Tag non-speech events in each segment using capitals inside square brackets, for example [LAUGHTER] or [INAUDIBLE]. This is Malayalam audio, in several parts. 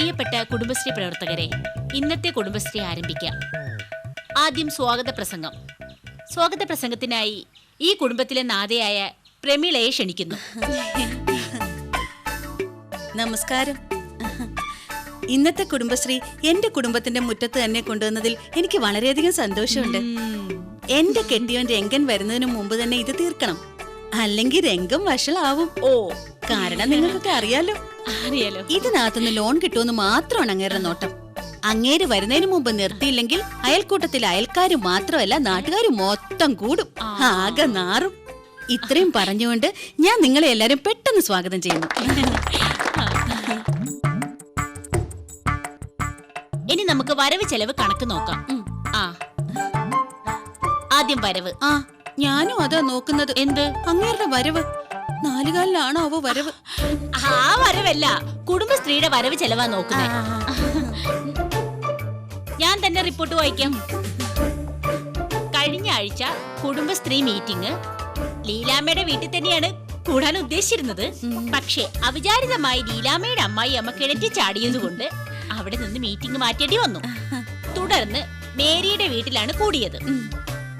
പ്രിയപ്പെട്ട കുടുംബശ്രീ പ്രവർത്തകരെ ഇന്നത്തെ കുടുംബശ്രീ ആരംഭിക്കാം. ആദ്യം സ്വാഗത പ്രസംഗം. സ്വാഗത പ്രസംഗത്തിനായി ഈ കുടുംബത്തിലെ നാഥയായ പ്രമീളയെ ക്ഷണിക്കുന്നു. നമസ്കാരം. ഇന്നത്തെ കുടുംബശ്രീ എന്റെ കുടുംബത്തിന്റെ മുറ്റത്ത് തന്നെ കൊണ്ടുവന്നതിൽ എനിക്ക് വളരെയധികം സന്തോഷമുണ്ട്. എന്റെ കെട്ടിയോൻ രംഗൻ വരുന്നതിന് മുമ്പ് തന്നെ ഇത് തീർക്കണം. അല്ലെങ്കിൽ രംഗം വഷളാവും. ഓ. കാരണം നിങ്ങൾക്കൊക്കെ അറിയാലോ. അറിയാലോ. ഇതിനകത്തുനിന്ന് ലോൺ കിട്ടുമെന്ന് മാത്രമാണ് അങ്ങേരുടെ നോട്ടം. അങ്ങേര് വരുന്നതിന് മുമ്പ് നിർത്തിയില്ലെങ്കിൽ അയൽക്കൂട്ടത്തിലെ അയൽക്കാര് മാത്രമല്ല നാട്ടുകാർ മൊത്തം കൂടും. ആകെ നാറും. ഇത്രയും പറഞ്ഞുകൊണ്ട് ഞാൻ നിങ്ങളെ എല്ലാരും പെട്ടെന്ന് സ്വാഗതം ചെയ്യുന്നു. ഇനി നമുക്ക് വരവ് ചെലവ് കണക്ക് നോക്കാം. ആ. ആദ്യം വരവ്. ആ ഞാനും അതാ നോക്കുന്നത്. എന്ത്? അങ്ങേരുടെ വരവ്. നാലുകാലിലാണോ അവ വരവ്? ആ വരവല്ല. കുടുംബശ്രീയുടെ വരവ് ചെലവാ നോക്കുന്നത് ഞാൻ തന്നെ റിപ്പോർട്ട് വായിക്കാം. കഴിഞ്ഞ ആഴ്ച കുടുംബശ്രീ മീറ്റിംഗ് ലീലാമ്മയുടെ വീട്ടിൽ തന്നെയാണ് കൂടാൻ ഉദ്ദേശിച്ചിരുന്നത്. പക്ഷേ അവിചാരിതമായി ലീലാമ്മയുടെ അമ്മായി അമ്മ കിണറ്റി ചാടിയതുകൊണ്ട് അവിടെ നിന്ന് മീറ്റിംഗ് മാറ്റേണ്ടി വന്നു. തുടർന്ന് മേരിയുടെ വീട്ടിലാണ് കൂടിയത്.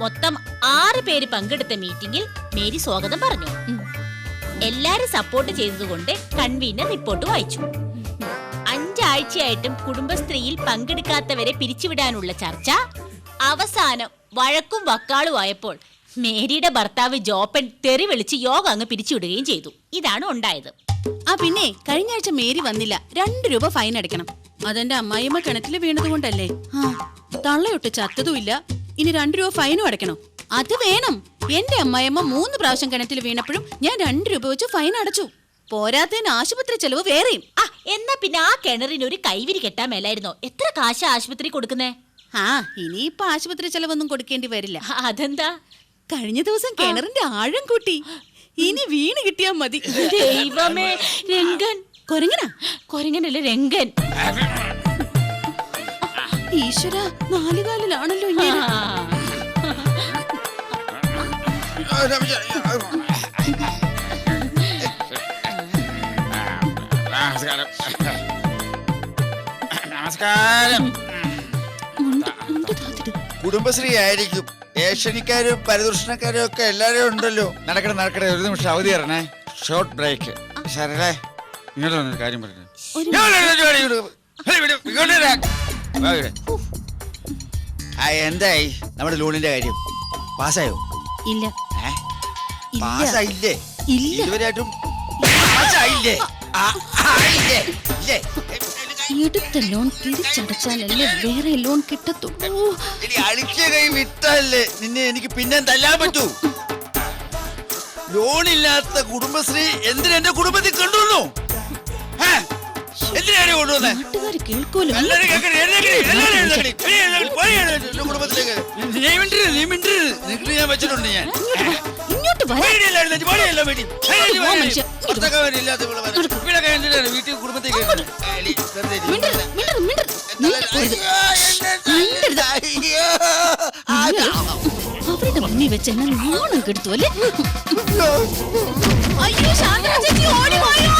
മൊത്തം ആറ് പേര് പങ്കെടുത്ത മീറ്റിംഗിൽ മേരി സ്വാഗതം പറഞ്ഞു. എല്ലാരും സപ്പോർട്ട് ചെയ്തതുകൊണ്ട് കൺവീനർ റിപ്പോർട്ട് വായിച്ചു. അഞ്ചാഴ്ചയായിട്ടും കുടുംബശ്രീയിൽ പങ്കെടുക്കാത്തവരെ പിരിച്ചുവിടാനുള്ള ചർച്ച അവസാനം വഴക്കും വക്കാളും ആയപ്പോൾ മേരിയുടെ ഭർത്താവ് ജോപ്പൻ തെറി വിളിച്ച് യോഗ അങ്ങ് പിരിച്ചുവിടുകയും ചെയ്തു. ഇതാണ് ഉണ്ടായത്. ആ പിന്നെ കഴിഞ്ഞ ആഴ്ച മേരി വന്നില്ല. രണ്ട് രൂപ ഫൈൻ അടയ്ക്കണം. അതെന്റെ അമ്മായിമ്മ കിണറ്റിൽ വീണതുകൊണ്ടല്ലേ? തള്ളയൊട്ട് ചത്തതുമില്ല. ഇനി രണ്ടു രൂപ ഫൈനും അടയ്ക്കണം. അത് വേണം. എന്റെ അമ്മായിയമ്മ മൂന്ന് പ്രാവശ്യം കിണറ്റിൽ വീണപ്പോഴും ഞാൻ രണ്ട് രൂപ വെച്ച് ഫൈൻ അടച്ചു. പോരാത്തതിന് ആശുപത്രി ചെലവ് വേറെയും. ആ എന്നാ പിന്നെ ആ കിണറിന് ഒരു കൈവിരി കെട്ടാൻ മേലായിരുന്നോ? എത്ര കാശ ആശുപത്രി കൊടുക്കുന്നേ? ആ ഇനിയിപ്പൊ ആശുപത്രി ചെലവൊന്നും കൊടുക്കേണ്ടി വരില്ല. അതെന്താ? കഴിഞ്ഞ ദിവസം കിണറിന്റെ ആഴം കൂട്ടി. ഇനി വീണ് കിട്ടിയാ മതി. ദൈവമേ രംഗൻ. കൊരങ്ങനാ? കൊരങ്ങനല്ലേ രംഗൻ. ഈശ്വര നാലുകാലിലാണല്ലോ ഇങ്ങനെ. ആ. നമസ്കാരം. കുടുംബശ്രീ ആയിരിക്കും ഏഷ്യനിക്കാരും പരിദൂഷണക്കാരും ഒക്കെ എല്ലാരും ഉണ്ടല്ലോ. നടക്കണേ നടക്കണേ ഒരു നിമിഷം അവധി തരണേ. ഷോർട്ട് ബ്രേക്ക് ശരണേ ഇങ്ങോട്ട് വന്നൊരു കാര്യം പറഞ്ഞു എന്തായി? നമ്മുടെ ലോണിന്റെ കാര്യം. പാസ്സായോ? ഇല്ല. പാസ്സായില്ലേ ഇല്ല. ഇതുവരെയായിട്ടും പാസ്സായില്ലേ ആ, ആയില്ലേ? ഇല്ലേ? എടുത്ത ലോൺ തിരിച്ചടച്ചാലല്ലേ വേറെ ലോൺ കിട്ടത്തുള്ളൂ ഇനി അടിച്ച കൈ വിട്ടല്ലേ നിന്നെ എനിക്ക് പിന്നെ തല്ലാൻ പറ്റൂ ലോണില്ലാത്ത കുടുംബശ്രീ എന്തിനാ എന്റെ കുടുംബത്തിൽ കൊണ്ടുവന്നു ഏ? എന്തിനാണ് കൊണ്ടുവന്നേ നാട്ടുകാർ കേൾക്കൂലോ എല്ലാവരും കേൾക്കണേ, എഴുന്നേക്കണേ, എല്ലാവരും എഴുന്നേക്കണേ. പോയി എഴുന്നേക്കണേ, പോയി എഴുന്നേക്കണേ, എന്റെ കുടുംബത്തിലേക്ക്. നീ മിണ്ടരുത്, നീ മിണ്ടരുത്. നിനക്ക് ഞാൻ വെച്ചിട്ടുണ്ട് ഞാൻ ഇങ്ങോട്ട് പോയി പോയി വീട്ടിൽ. കുടുംബത്തിൽ അവരുടെ മുന്നിൽ വെച്ച് എന്നെ നാണം കെടുത്തു അല്ലേ? അയ്യോ. ശാന്ത ചേച്ചി ഓടി വായോ?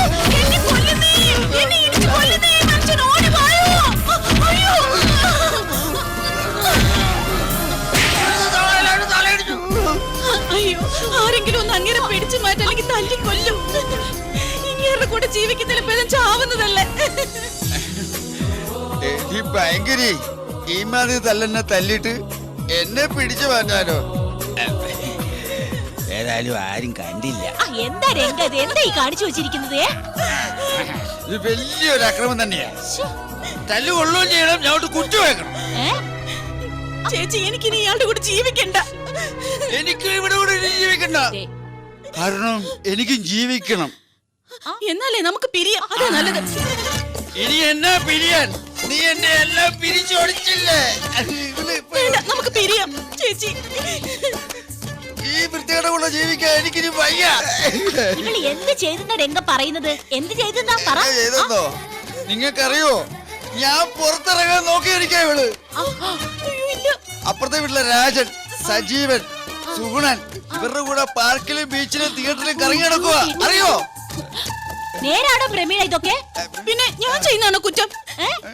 ജീവിക്കുന്നതിന് പേരും ചാവുന്നതല്ലേ? ഈ ഭയങ്കരി ഈ മാതിരി തല്ലെന്നെ തല്ലിട്ട് എന്നെ പിടിച്ചു പറഞ്ഞാലോ? ഏതായാലും ആരും കണ്ടില്ല. എന്താ രംഗ ഇത് എന്താ ഈ കാണിച്ചു വെച്ചിരിക്കുന്നത്? ഇത് വലിയൊരു അക്രമം തന്നെയാ. തല്ലു കൊള്ളുകയും ചെയ്യണം ഞങ്ങോട്ട് കുറ്റു വെക്കണം ചേച്ചി എനിക്ക് ഇനി ഇയാളുടെ കൂടെ ജീവിക്കണ്ട. എനിക്ക് ഇവിടെ കൂടെ ജീവിക്കണ്ട. കാരണം എനിക്കും ജീവിക്കണം. എന്നാലേ നമുക്ക് പിരിയാം. അതാ നല്ലത്. ഇനി എന്നാ പിരിയാൻ? നീ എന്നെ എല്ലാം പിരിച്ചോടിച്ചില്ലേ ഇവൾ ഇപ്പൊ വേണ്ട നമുക്ക് പിരിയാം. ചേച്ചി. ഈ വൃത്തിയുടെ കൂടെ ജീവിക്കാൻ എനിക്കിനി വയ്യ. നിങ്ങൾ എന്ത് ചെയ്തെന്നാ രംഗ പറയുന്നത്? എന്ത് ചെയ്തെന്നാ പറ. ചെയ്തെന്നോ? നിങ്ങൾക്കറിയോ? ഞാൻ പുറത്തിറങ്ങാൻ നോക്കിയിരിക്കാ ഇവൾ. അയ്യോ ഇല്ല. അപ്പുറത്തെ വീട്ടിലെ രാജൻ സജീവൻ സുഗുണൻ ഇവരുടെ കൂടെ പാർക്കിലും ബീച്ചിലും തിയേറ്ററിലും കറങ്ങി നടക്കുക അറിയോ? നേരാണോ പ്രമീള ഇതൊക്കെ? പിന്നെ ഞാൻ ചെയ്യുന്നതാണോ കുറ്റം?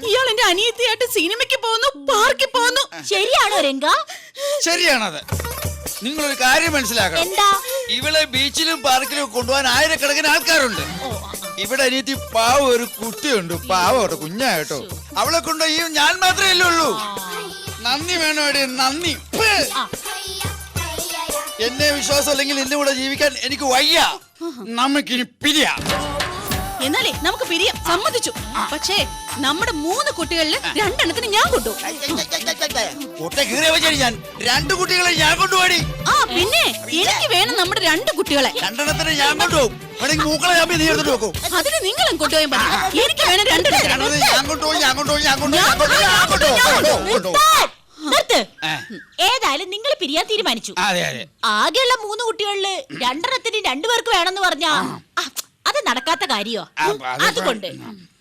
ഇയാൾ എന്റെ അനിയത്തിയായിട്ട് സിനിമയ്ക്ക് പോകുന്നു പാർക്കിൽ പോകുന്നു. ശരിയാണോ രംഗ? ശരിയാണത്. നിങ്ങളൊരു കാര്യം മനസ്സിലാക്കണം. എന്താ? ഇവളെ ബീച്ചിലും പാർക്കിലും കൊണ്ടുപോകാൻ ആയിരക്കണക്കിന് ആൾക്കാരുണ്ട്. ഇവിടെ അനിയത്തി പാവ ഒരു കുട്ടിയുണ്ട് പാവട്ടോ കുഞ്ഞായിട്ടോ. അവളെ കൊണ്ടുപോയി ഞാൻ മാത്രമേ ഉള്ളൂ. നന്ദി വേണോ നന്ദി. എന്നെ വിശ്വാസം അല്ലെങ്കിൽ ഇന്നും കൂടെ ജീവിക്കാൻ എനിക്ക് വയ്യ. നമുക്കിനി പിരിയാം. എന്നാലേ നമുക്ക് പിരിയാം. സമ്മതിച്ചു. പക്ഷേ നമ്മുടെ മൂന്ന് കുട്ടികളിൽ രണ്ടെണ്ണത്തിന് ഞാൻ കൊണ്ടു ഞാൻ. രണ്ട് കുട്ടികളെ ഞാൻ കൊണ്ടുപോയി ആ പിന്നെ എനിക്ക് വേണം നമ്മുടെ രണ്ട് കുട്ടികളെ. രണ്ടെണ്ണത്തിന് ഞാൻ കൊണ്ടുപോകും അതിന് നിങ്ങളും കൊണ്ടുപോയാൽ മതി എനിക്ക് വേണം രണ്ടെണ്ണത്തിന്. ഞാൻ കൊണ്ടുപോയി ഞാൻ കൊണ്ടുപോയി ഞാൻ കൊണ്ടുപോയി നിർത്ത്. ഏതായാലും നിങ്ങൾ പിരിയാൻ തീരുമാനിച്ചു. ആകെയുള്ള മൂന്ന് കുട്ടികളിൽ രണ്ടെണ്ണത്തിന് രണ്ടുപേർക്ക് വേണമെന്ന് പറഞ്ഞാ അത് നടക്കാത്ത കാര്യോ? അതുകൊണ്ട് കുടുംബ അതുകൊണ്ട്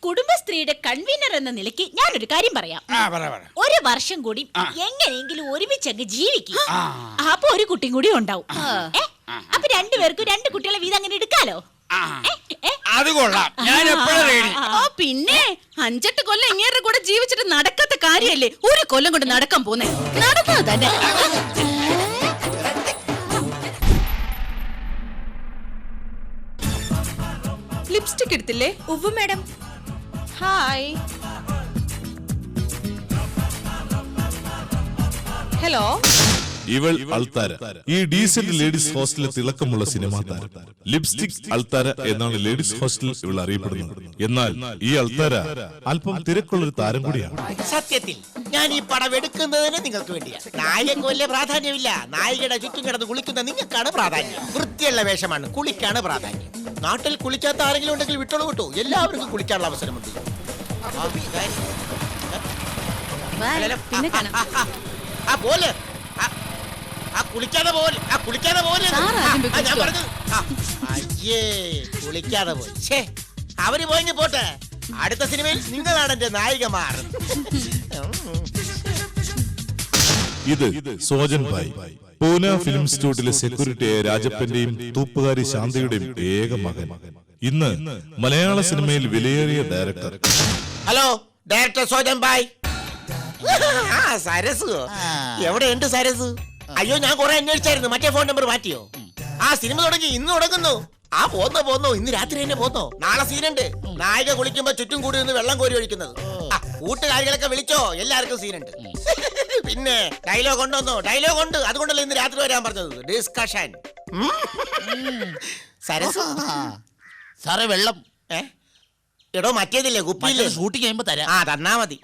കുടുംബശ്രീയുടെ കൺവീനർ എന്ന നിലയ്ക്ക് ഒരു കാര്യം പറയാം. ആ പറ പറ. ഒരു വർഷം കൂടി എങ്ങനെയെങ്കിലും എങ്ങനെയെങ്കിലും ഒരുമിച്ചങ്ങ് ജീവിക്കും. അപ്പൊ ഒരു കുട്ടിയും കൂടി ഉണ്ടാവും? അപ്പൊ രണ്ടുപേർക്കും രണ്ട് കുട്ടികളെ വീതം അങ്ങനെ എടുക്കാലോ? അത് കൊള്ളാം. ഞാൻ എപ്പോഴും റെഡി ഓ പിന്നെ അഞ്ചെട്ട് കൊല്ലം ഇങ്ങേരുടെ കൂടെ ജീവിച്ചിട്ട് നടക്കാത്ത കാര്യല്ലേ? ഒരു കൊല്ലം കൊണ്ട് നടക്കാൻ പോന്നെ. നടന്നത് തന്നെ. ലിപ്സ്റ്റിക് എടുത്തില്ലേ? ഉവ്വ് മാഡം. ഹായ്. ഹലോ. ഇവൾ അൾത്താര ഈ ഡീസന്റ് ലേഡീസ് ഹോസ്റ്റലിലെ തിളക്കമുള്ള സിനിമാ താരം ലിപ്സ്റ്റിക് അൾത്താര എന്നാണ് ലേഡീസ് ഹോസ്റ്റലിൽ ഇവൾ അറിയപ്പെടുന്നത് എന്നാൽ ഈ അൾത്താര അല്പം തിരക്കുള്ള ഒരു താരം കൂടിയാണ് സത്യത്തിൽ ഞാൻ ഈ പടം എടുക്കുന്നതിന് നിങ്ങൾക്ക് വേണ്ടിയാണ് നായകൻ വലിയ പ്രാധാന്യമില്ല നായികയുടെ ചുറ്റും കിടന്ന് കുളിക്കുന്ന നിങ്ങൾക്കാണ് പ്രാധാന്യം വൃത്തിയുള്ള വേഷമാണ് കുളിക്കാണ് പ്രാധാന്യം നാട്ടിൽ കുളിക്കാത്ത ആരെങ്കിലും ഉണ്ടെങ്കിൽ വിട്ടോളൂ കിട്ടോ എല്ലാവർക്കും കുളിക്കാനുള്ള അവസരമുണ്ട് ആ, ആ, പോലെ ആ, കുളിക്കാതെ പോലെ ആ കുളിക്കാതെ പോലെ. സാർ ആദ്യം പോയി ഞാൻ കുളിച്ചോ. ആ, അയ്യേ കുളിക്കാതെ പോയി ഛേ അവർ പോയെങ്കിൽ പോട്ടെ. അടുത്ത സിനിമയിൽ നിങ്ങളാണ് എന്റെ നായികമാർ. ഇത് സോജൻ ഭായ്. പൂന ഫിലിം ഇൻസ്റ്റിറ്റ്യൂട്ടിലെ സെക്യൂരിറ്റിയായ രാജപ്പന്റെയും തൂപ്പുകാരി ശാന്തയുടെയും ഏക മകൻ. ഇന്ന് മലയാള സിനിമയിൽ വിലയേറിയ ഡയറക്ടർ ഹലോ ഡയറക്ടർ സോജൻ ബായ് ആ സരസ്. എവിടെയുണ്ട് സരസ്? അയ്യോ ഞാൻ കുറെ അന്വേഷിച്ചായിരുന്നു. മറ്റേ ഫോൺ നമ്പർ മാറ്റിയോ? ആ സിനിമ തുടങ്ങി ഇന്ന് തുടങ്ങുന്നു. ആ പോന്നോ പോന്നോ. ഇന്ന് രാത്രി തന്നെ പോന്നോ. നാളെ സീനുണ്ട്. നായിക കുളിക്കുമ്പോ ചുറ്റും കൂടി നിന്ന് വെള്ളം കോരി ഒഴിക്കുന്നത് കൂട്ടുകാരികളൊക്കെ വിളിച്ചോ? എല്ലാവർക്കും സീനുണ്ട്. [LAUGHS] പിന്നെ ഡയലോഗ് ഉണ്ടോന്നോ ഡയലോഗ് ഉണ്ട്. അതുകൊണ്ടല്ലേ ഇന്ന് രാത്രി വരാൻ പറഞ്ഞത്. ഡിസ്കഷൻ സരസ്. സാറേ വെള്ളം. ഏ? എടോ മറ്റേതില്ലേ? കുപ്പിയില്ലേ? ഷൂട്ടിങ് ചെയ്യുമ്പോ തരാം. ആ തന്നാ മതി.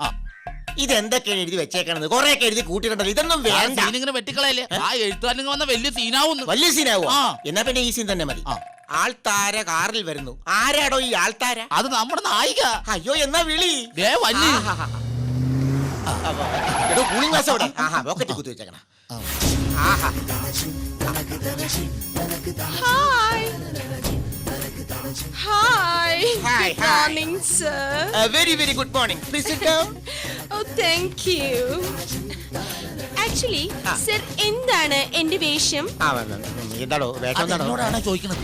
ഇതെന്തൊക്കെയാണ് എഴുതി വെച്ചേക്കണത് കൊറേ ഒക്കെ എഴുതി കൂട്ടിയിട്ടുണ്ടല്ലോ ഇതൊന്നും വേണ്ട ഇങ്ങനെ വെട്ടിക്കളയല്ലേ ആ എഴുത്തുകാരൻ വന്ന വലിയ സീനാവുന്നു വലിയ സീനാവും ആ. എന്നാ പിന്നെ ഈ സീൻ തന്നെ മതി. ആൾത്താര കാറിൽ വരുന്നു ആരാടോ ഈ ആൾത്താര അത് നമ്മുടെ നായിക അയ്യോ എന്നാ വിളി ദേ വന്നി ആഹാ. എടോ കൂളിംഗ് ഗ്ലാസ് അവിടെ ആഹാ പോക്കറ്റ് കുത്തി വെച്ചേക്കണ ആഹാ hi hi Hi, good hi. Morning sir very very good morning please sit down oh thank you actually ആ. സർ എന്താണ് എന്റെ വേഷം? ആ വന്ന്, ഉം, എന്താടോ വേഷം എന്താണോ എന്നോടാണ് ചോദിക്കുന്നത്?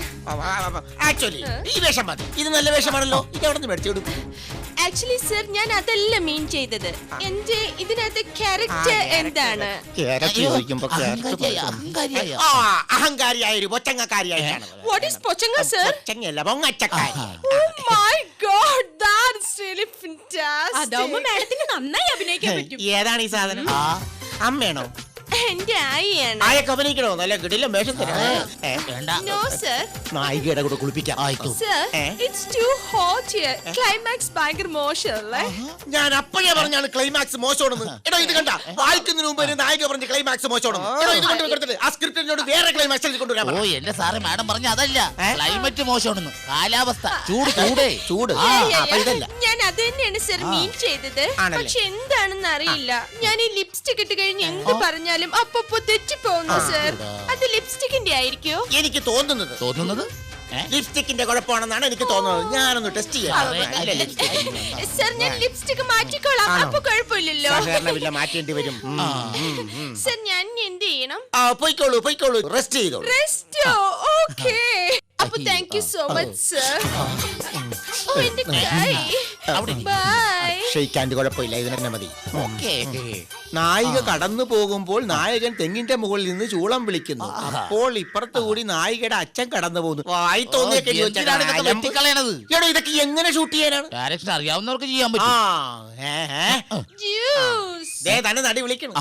ആക്ച്വലി ഈ വേഷം മതി. ഇത് നല്ല വേഷമാണല്ലോ. ഇത് എവിടെ നിന്ന് മേടിച്ചു കൊടുക്കും ആക്ച്വലി സർ ഞാൻ അതല്ല മീൻ ചെയ്തത്. എന്റെ ഇതിനകത്ത് ക്യാരക്ടർ എന്താണ്? ആ അഹങ്കാരിയായ ഒരു പൊച്ചങ്ങക്കാരിയായിട്ടാണ്. വാട്ട് ഈസ് പൊച്ചങ്ങ സർ പൊങ്ങച്ചക്കാരി. ഓ my god that's really fantastic അതാവുമ്പോ മാഡത്തിന് നന്നായി അഭിനയിക്കാൻ പറ്റും. ഏതാണ് ഈ സാധനം? അമ്മയാണോ? എന്റെ ആയിയാണ്. ആയൊക്കെ അഭിനയിക്കണോ? നല്ല കിടിലും വേഷം നോ സർ നായികയുടെ കൂടെ കുളിപ്പിക്കാം. ആയിക്കോ. സർ ഏ? It's too hot here climax ഭയങ്കര മോശമല്ലേ? ഞാൻ അപ്പോഴേ പറഞ്ഞാണ് ക്ലൈമാക്സ് മോശമാണെന്ന്. എടോ ഇത് കണ്ട. വായിക്കുന്നതിന് മുമ്പ് ഒരു നായിക പറഞ്ഞ് ക്ലൈമാക്സ് മോശമാണെന്ന്. എടോ ഇത് കൊണ്ടുവന്നിട്ട് ആ സ്ക്രിപ്റ്റിനോട് വേറെ ക്ലൈമാക്സ് എഴുതി കൊണ്ടുവരാൻ ഓ പറ. എന്റെ സാറേ മാഡം പറഞ്ഞ അതല്ല. ക്ലൈമറ്റ് മോശമാണെന്ന്. കാലാവസ്ഥ. ചൂട് ചൂടേ. [LAUGHS] ചൂട്. Yeah, ആ, അപ്പൊ ഇതല്ല. ഞാൻ അത് തന്നെയാണ് സർ മീൻ ചെയ്തത്. ആണല്ലേ? പക്ഷെ എന്താണെന്ന് അറിയില്ല. ഞാൻ ഈ ലിപ്സ്റ്റിക് ഇട്ട് കഴിഞ്ഞ് എന്ത് പറഞ്ഞാലും അപ്പൊ തെറ്റിപ്പോകുന്നു സർ. അത് ലിപ്സ്റ്റിക്കിന്റെ ആയിരിക്കോ? എനിക്ക് തോന്നുന്നത്. തോന്നുന്നത്? ലിപ്സ്റ്റിക്കിന്റെ കുഴപ്പമാണെന്നാണ് എനിക്ക് തോന്നുന്നത്. ഞാനൊന്ന് ടെസ്റ്റ് ചെയ്യാം. ഇല്ല, ലിപ്സ്റ്റിക്. സർ ഞാൻ ലിപ്സ്റ്റിക് മാറ്റിക്കോളാം? അപ്പൊ കുഴപ്പമില്ലല്ലോ. സഹകരണമില്ല മാറ്റേണ്ടി വരും. സർ ഞാൻ എന്ത് ചെയ്യണം? ആ പോയിക്കോളൂ പോയിക്കോളൂ. റെസ്റ്റ് ചെയ്തോ റെസ്റ്റോ ഓക്കേ അപ്പൊ thank you so much sir oh എന്റെ കൈ. ഷെയ്ക്കാന്റെ കുഴപ്പമില്ല. ഇതിനെ മതി. നായിക കടന്നു പോകുമ്പോൾ നായകൻ തെങ്ങിന്റെ മുകളിൽ നിന്ന് ചൂളം വിളിക്കുന്നു. അപ്പോൾ ഇപ്പുറത്തു കൂടി നായികയുടെ അച്ഛൻ കടന്നു പോകുന്നു. വായി തോന്നിയൊക്കെ ഇതൊക്കെ എങ്ങനെ ഷൂട്ട് ചെയ്യാനാണ്? ഡയറക്ഷൻ അറിയാവുന്നവർക്ക് ചെയ്യാൻ പറ്റും. തന്നെ നടി വിളിക്കണം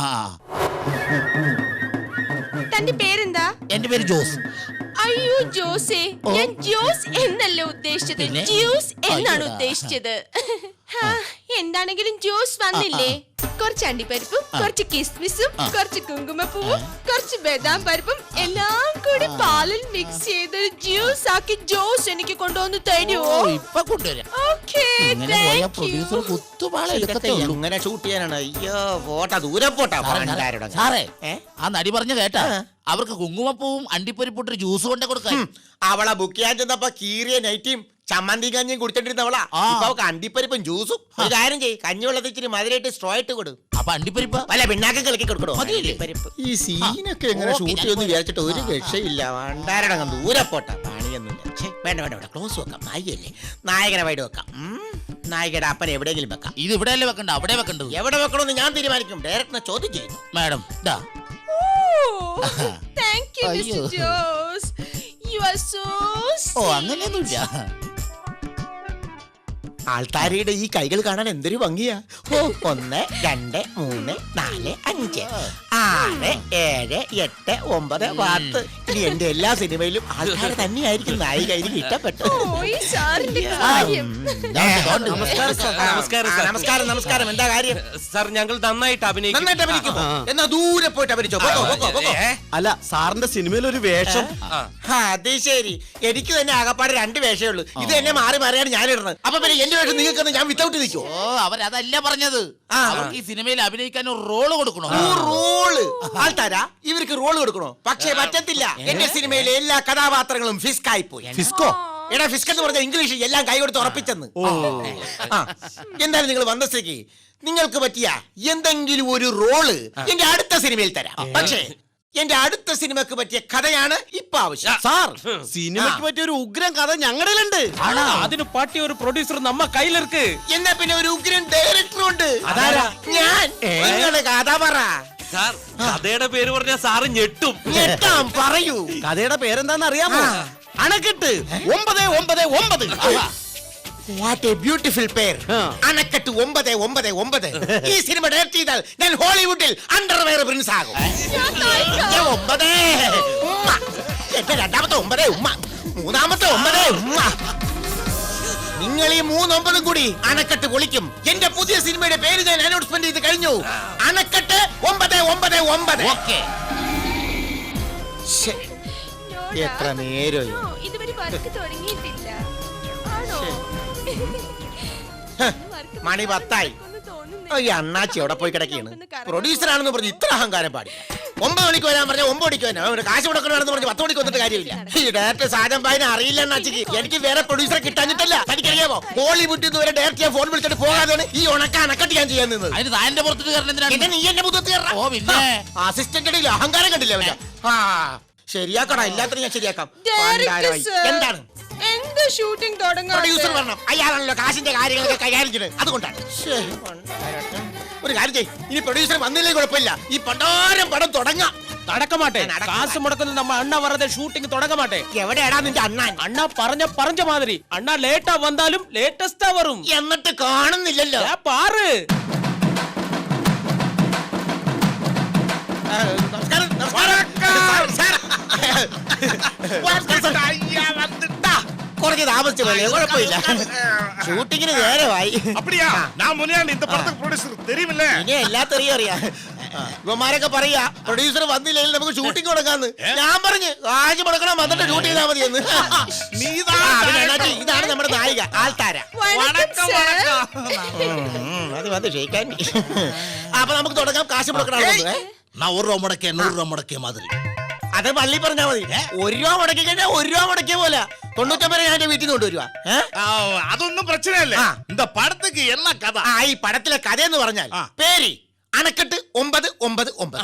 തന്റെ പേരെന്താ? എന്റെ പേര് ജോസ്. അയ്യോ ജോസേ ഞാൻ ജോസ് എന്നല്ല ഉദ്ദേശിച്ചത്. പിന്നെ? ജ്യൂസ് എന്നാണ്. ഉദ്ദേശിച്ചത്. [LAUGHS] ഹാ, എന്താണെങ്കിലും ജോസ് വന്നില്ലേ? കുറച്ച് അണ്ടിപ്പരിപ്പും കുറച്ച് കിസ്മിസും കുറച്ച് കുങ്കുമപ്പൂവും കുറച്ച് ബദാം പരിപ്പും എല്ലാം കൂടി പാലിൽ മിക്സ് ചെയ്ത് ജ്യൂസ് ആക്കി ജോസ് എനിക്ക് കൊണ്ടുവന്ന് തരുമോ ഇപ്പൊ കൊണ്ടുവരാം. ഓക്കേ ഇങ്ങനെ പോയ പ്രൊഡ്യൂസർ കുത്തുപാള എടുക്കത്തേ ഉള്ളൂ. ഷൂട്ട് ചെയ്യാനാണ്? അയ്യോ പോട്ടാ ദൂരെ പോട്ടാ സാറേ, പണ്ടാരുടെ? ആ നടി പറഞ്ഞ കേട്ടാ. അവർക്ക് കുങ്കുമപ്പൂവും അണ്ടിപ്പരിപ്പൊട്ടൊരു ജ്യൂസ് കൊണ്ടേ കൊടുക്കാൻ. അവളെ ബുക്ക് ചെയ്യാൻ ചെന്നപ്പോ കീറിയ നൈറ്റിയും ചമ്മന്തി കഞ്ഞിയും കുടിച്ചോണ്ടിരുന്നവളാ. ആ. ഇപ്പൊ അവൾക്ക് അണ്ടിപ്പരിപ്പും ജ്യൂസും ഒരു കാര്യം ചെയ്യ്. കഞ്ഞിവെള്ളത്തിൽ ഇച്ചിരി മധുരമായിട്ട് സ്ട്രോ ഇട്ട് കൊടു. അപ്പൊ അണ്ടിപ്പരിപ്പ? വല്ല പിണ്ണാക്കം കളിക്കി കൊടുക്കണോ? മതിയില്ലേ? അണ്ടിപ്പരിപ്പ്. ഈ സീനൊക്കെ എങ്ങനെ ഓക്കേ, ഷൂട്ട് ചെയ്യുമെന്ന്. വിചാരിച്ചിട്ട് ഒരു രക്ഷയില്ല. വണ്ടാരടങ്ങ് ദൂരെ പോട്ടെ. പണിയൊന്നുമില്ല. ഛെ, വേണ്ട വേണ്ട വേണ്ട. ക്ലോസ് വെക്കാം. നായികയല്ലേ? നായകനെ വൈഡ് വെക്കാം. ഉം. നായികയുടെ അപ്പനെ എവിടെയെങ്കിലും വെക്കാം. ഇത് ഇവിടെ അല്ലേ വെക്കണ്ട? അവിടെ വെക്കണ്ടത് എവിടെ വെക്കണമെന്ന് ഞാൻ തീരുമാനിക്കും. ഡയറക്ടറെ ചോദ്യം ചെയ്യുന്നു. മാഡം ഇതാ താങ്ക് യു അയ്യോ. Jose you are so oh അങ്ങനെയൊന്നുമില്ല. ആൾത്താരയുടെ ഈ കൈകൾ കാണാൻ എന്തൊരു ഭംഗിയാ. ഓ ഒന്ന് രണ്ട് മൂന്ന് നാല് അഞ്ച്. ആറ് ഏഴ് എട്ട് ഒമ്പത് പത്ത് ഇനി എന്റെ എല്ലാ സിനിമയിലും ആൾക്കാർ തന്നെയായിരിക്കും നായിക. എനിക്ക് ഇഷ്ടപ്പെട്ടു ഓ ഈ സാറിന്റെ കാര്യം. നമസ്കാരം നമസ്കാരം നമസ്കാരം നമസ്കാരം. എന്താ കാര്യം? സാർ ഞങ്ങൾ നന്നായിട്ട് അഭിനയിക്കും നന്നായിട്ട് അഭിനയിക്കുമോ എന്നാ ദൂരെ പോയിട്ട് അഭിനയിച്ചോ. അല്ല സാറിന്റെ സിനിമയിൽ ഒരു വേഷം ആ, അത് ശരി. എനിക്ക് തന്നെ ആകപ്പാട് രണ്ട് വേഷമേ ഉള്ളൂ. ഇത് തന്നെ മാറി മാറിയാണ് ഞാൻ ഇടുന്നത് അപ്പൊ പിന്നെ എന്റെ വേഷം നിങ്ങൾക്ക് ഞാൻ വിത്തൗട്ട് നിൽക്കുമോ ഓ അവരതല്ല പറഞ്ഞത്. ആ. അവർക്ക് ഈ സിനിമയിൽ അഭിനയിക്കാൻ ഒരു റോൾ കൊടുക്കണോ? റോൾ. ആൾത്താരാ ഇവർക്ക് റോൾ കൊടുക്കണോ? പക്ഷേ പറ്റത്തില്ല. എന്റെ സിനിമയിലെ എല്ലാ കഥാപാത്രങ്ങളും ഫിസ്കായി പോയി. ഫിസ്കോ? എടാ ഫിസ്ക് എന്ന് പറഞ്ഞ ഇംഗ്ലീഷ് എല്ലാം കൈ കൊടുത്ത് ഉറപ്പിച്ചെന്ന്. ആ. എന്തായാലും നിങ്ങൾ വന്ന നിങ്ങൾക്ക് പറ്റിയ എന്തെങ്കിലും ഒരു റോൾ എന്റെ അടുത്ത സിനിമയിൽ തരാം. പക്ഷേ എന്റെ അടുത്ത സിനിമക്ക് പറ്റിയ കഥയാണ് ഇപ്പൊ ആവശ്യം. സാർ സിനിമയ്ക്ക് പറ്റിയ ഒരു ഉഗ്രൻ കഥ ഞങ്ങളിലുണ്ട് അതിന് പറ്റിയ ഒരു പ്രൊഡ്യൂസർ നമ്മ കയ്യിലിருக்கு എന്നാ പിന്നെ ഒരു ഉഗ്രൻ ഡയറക്ടർ ഉണ്ട്. ഞാൻ. നിങ്ങളുടെ കഥ പറ. സാർ കഥയുടെ പേര് പറഞ്ഞ സാറ് ഞെട്ടും. ഞെട്ടാം പറയൂ. കഥയുടെ പേരെന്താന്ന് അറിയാമോ. അണക്കെട്ട്. ഒമ്പത് ഒമ്പത് ഒമ്പത്. വാട്ട് എ ബ്യൂട്ടിഫുൾ പേർ. അണക്കെട്ട് ഒമ്പത് ഒമ്പത് ഒമ്പത്. ഈ സിനിമ ഡയറക്ട് ചെയ്താൽ ഞാൻ ഹോളിവുഡിൽ അണ്ടർവെയർ പ്രിൻസ് ആകും. ഒമ്പത്? ഉമ്മ. എന്റെ രണ്ടാമത്തെ ഒമ്പത് ഉമ്മ. മൂന്നാമത്തെ ഒമ്പത് ഉമ്മ. നിങ്ങൾ ഈ മൂന്നൊമ്പതും കൂടി അണക്കെട്ട് പൊളിക്കും. എന്റെ പുതിയ സിനിമയുടെ പേര് ഞാൻ അനൗൺസ്മെന്റ് ചെയ്ത് കഴിഞ്ഞു. അണക്കെട്ട് ഒമ്പത് ഒമ്പത് ഒമ്പത്. ഓക്കെ. എത്ര നേരം ഇതുവരെ വർക്ക് തുടങ്ങിയിട്ടില്ല. ആണോ? മണി പത്തായി. ഈ അണ്ണാച്ചി എവിടെ പോയി കിടക്കുകയാണ് പ്രൊഡ്യൂസർ ആണെന്ന് പറഞ്ഞ് ഇത്ര അഹങ്കാരം പാടി ഒമ്പത് മണിക്ക് വരാൻ പറഞ്ഞ ഒമ്പത് മണിക്ക് വരാം അവന് കാശ് കൊടുക്കണമെന്ന് പറഞ്ഞ് പത്ത് മണിക്ക് വന്നിട്ട് കാര്യമില്ല. ഈ ഡയറക്ടർ സാധനം പായന അറിയില്ല അണ്ണാച്ചിക്ക്. എനിക്ക് വേറെ പ്രൊഡ്യൂസറെ കിട്ടാഞ്ഞിട്ടല്ല. തനിക്കറിയാമോ? ബോളിവുഡിൽ നിന്ന് വരെ ഡയറക്ടർ ഫോൺ വിളിച്ചിട്ട് പോകാതെയാണ് ഈ ഉണക്ക അണക്കട്ട് ഞാൻ ചെയ്യാൻ നിന്നത്. അതിന് താന്റെ പുറത്തിട്ട് കയറണം നീ എന്റെ മുതത്തി ഓ, പിന്നെ. അസിസ്റ്റന്റ് ഇടയിൽ അഹങ്കാരം കണ്ടില്ല അവന്റെ ആ ശരിയാക്കടാ എല്ലാത്തിനും ഞാൻ ശരിയാക്കാം. Director sir, എന്താണ്? എന്ത് ഷൂട്ടിംഗ് പ്രൊഡ്യൂസർ തുടങ്ങാൻ പറഞ്ഞു അയാളാണല്ലോ കാശിന്റെ കാര്യങ്ങളൊക്കെ കൈകാര്യം ചെയ്യുന്നത് അതുകൊണ്ടാണ്. ശ്ശേ, ഒരു കാര്യം ചെയ്യ്. ഇനി പ്രൊഡ്യൂസർ വന്നില്ലേ കുഴപ്പമില്ല. ഈ പണ്ടാരം പടം തുടങ്ങാം. നടക്ക മാട്ടെ. നടക്ക കാശ് മുടക്കുന്നത് നമ്മ അണ്ണ വരതെ ഷൂട്ടിംഗ് തുടങ്ങ മാട്ടെ. എവിടെയാടാ നിന്റെ അണ്ണാൻ? അണ്ണ പറഞ്ഞ പറഞ്ഞ മാതിരി. അണ്ണ ലേറ്റാ വന്നാലും ലേറ്റസ്റ്റാ വരും. എന്നിട്ട് കാണുന്നില്ലല്ലോ. ഞാൻ പാറ്. ആ, നമസ്കാരം നമസ്കാരം. സാർ, കുറച്ച് താമസിച്ചു പോലെ കുഴപ്പമില്ല ഷൂട്ടിങ്ങിന് നേരമായി அப்படியா நான் முனியாண்டி இந்த படத்துக்கு ப்ரொடியூசர் தெரியுமில்ல ഇനി എല്ലാത്തറിയും അറിയാം ഇവന്മാരൊക്കെ പറയാ പ്രൊഡ്യൂസർ വന്നില്ലെങ്കിൽ നമുക്ക് ഷൂട്ടിംഗ് തുടങ്ങാന്ന് ഞാൻ പറഞ്ഞു കാശ് മുടക്കണം വന്നിട്ട് ഷൂട്ട് ചെയ്താൽ മതി എന്ന് ഇതാണ് നമ്മുടെ നായിക ആൾത്താര വണക്കം sir. ഉം, അത് വന്ന് ക്ഷയിക്കാൻ അപ്പൊ നമുക്ക് തുടങ്ങാം കാശ് മുടക്കണം ആളൊന്ന്, ഏ? நான் ஒரு ரூபா முடக்கே நூறு ரூபா முடக்கே மாதிரி അത് പള്ളി പറഞ്ഞാ മതി. ഒരു രൂപ മുടക്കി കഴിഞ്ഞാൽ ഒരു രൂപ മുടക്കിയ പോലെ തൊണ്ണൂറ്റൊമ്പത് ഞാൻ എന്റെ വീട്ടിൽ നിന്ന് കൊണ്ടുവരുവാ അതൊന്നും പ്രശ്നമല്ലേ? എന്താ പടത്തേക്ക് എന്ന കഥ? ആ ഈ പടത്തിലെ കഥ എന്ന് പറഞ്ഞാൽ പേര് അണക്കെട്ട് ഒമ്പത് ഒമ്പത് ഒമ്പത്.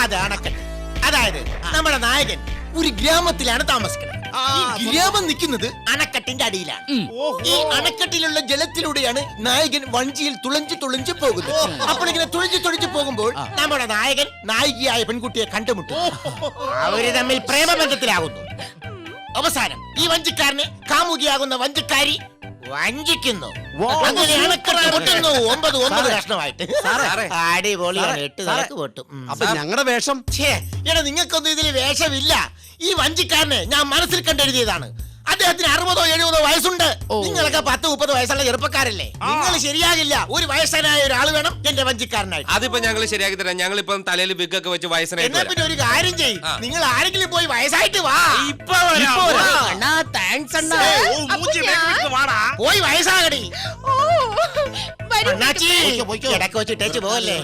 അതെ അണക്കെട്ട്. അതായത് നമ്മുടെ നായകൻ ഒരു ഗ്രാമത്തിലാണ് താമസിക്കുന്നത്. ഈ ഗിരിയാമൻ നിൽക്കുന്നത് അണക്കെട്ടിന്റെ അടിയിലാണ്. ഈ അണക്കെട്ടിലുള്ള ജലത്തിലൂടെയാണ് നായകൻ വഞ്ചിയിൽ തുളഞ്ചു തുളഞ്ചു പോകുന്നത്. അപ്പോൾ ഇങ്ങനെ തുളഞ്ചു തുളഞ്ചു പോകുമ്പോൾ നമ്മുടെ നായകൻ നായികയായ പെൺകുട്ടിയെ കണ്ടുമുട്ടും. അവർ തമ്മിൽ പ്രേമബന്ധത്തിലാകുന്നു അവസാനം ഈ വഞ്ചിക്കാരനെ കാമുകിയാകുന്ന വഞ്ചിക്കാരി വഞ്ചിക്കുന്നു. അങ്ങനെ അണക്കെട്ട് പൊട്ടുന്നു ഒമ്പത് ഒമ്പത് കഷ്ണമായിട്ട്. അടിപൊളിയാണ് എട്ട് നിലയ്ക്ക് പൊട്ടും. ഉം. അപ്പൊ ഞങ്ങളുടെ വേഷം? ഛേ, എടാ നിങ്ങൾക്കൊന്നും ഇതിൽ വേഷമില്ല. ഈ വഞ്ചിക്കാരനെ ഞാൻ മനസ്സിൽ കണ്ടെഴുതിയതാണ്. അദ്ദേഹത്തിന് അറുപതോ എഴുപതോ വയസ്സുണ്ട്. നിങ്ങളൊക്കെ പത്ത് മുപ്പത് വയസ്സുള്ള ചെറുപ്പക്കാരല്ലേ? നിങ്ങൾ ശരിയാകില്ല. ഒരു വയസ്സനായ ഒരാൾ വേണം എന്റെ വഞ്ചിക്കാരനായി. അതിപ്പോ ഞങ്ങൾ ശരിയാക്കി തരാം. ഞങ്ങൾ ഇപ്പം തലയിൽ വിഗൊക്കെ വെച്ച് വയസ്സനായി എന്നാ. പിന്നെ ഒരു കാര്യം ചെയ്യ്. നിങ്ങൾ ആരെങ്കിലും പോയി വയസ്സായിട്ട് വാ. ഇപ്പൊ. അണ്ണാ താങ്ക്സ് അണ്ണാ. പോയി വയസ്സാകടി. അണ്ണാച്ചി. ഇടയ്ക്ക് വെച്ചിട്ടേച്ച് പോവല്ലേ?